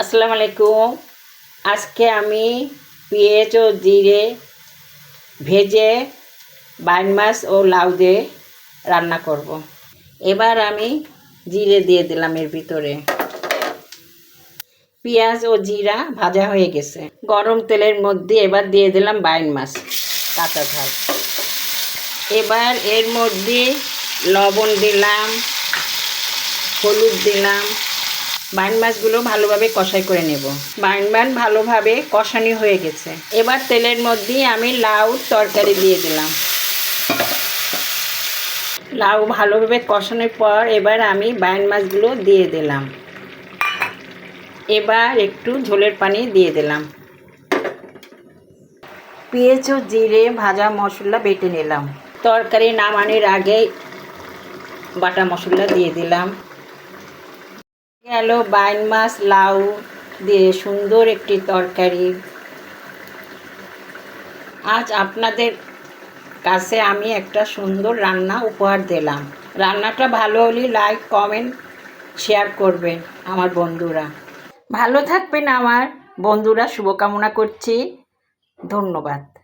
আসসালামু আলাইকুম। আজকে আমি পেঁয়াজ ও জিরে ভেজে বাইন মাছ ও লাউ দিয়ে রান্না করব। এবার আমি জিরে দিয়ে দিলাম এর ভিতরে। পেঁয়াজ ও জিরা ভাজা হয়ে গেছে। গরম তেলের মধ্যে এবার দিয়ে দিলাম বাইন মাছ, কাঁচা ঝাল। এবার এর মধ্যে লবণ দিলাম, হলুদ দিলাম বাইন মাছগুলো ভালোভাবে কষাই করে নেব। বাইন বান ভালোভাবে কষানি হয়ে গেছে। এবার তেলের মধ্যে আমি লাউ তরকারি দিয়ে দিলাম। লাউ ভালোভাবে কষানোর পর এবার আমি বাইন মাছগুলো দিয়ে দিলাম। এবার একটু ঝোলের পানি দিয়ে দিলাম। পেঁয়াজ ও জিরে ভাজা মশলা বেটে নিলাম। তরকারি নামানোর আগে বাটা মশলা দিয়ে দিলাম। গেল বাইন মাছ, লাউ দিয়ে সুন্দর একটি তরকারি। আজ আপনাদের কাছে আমি একটা সুন্দর রান্না উপহার দিলাম। রান্নাটা ভালো হলে লাইক কমেন্ট শেয়ার করবেন আমার বন্ধুরা। ভালো থাকবেন আমার বন্ধুরা, শুভকামনা করছি। ধন্যবাদ।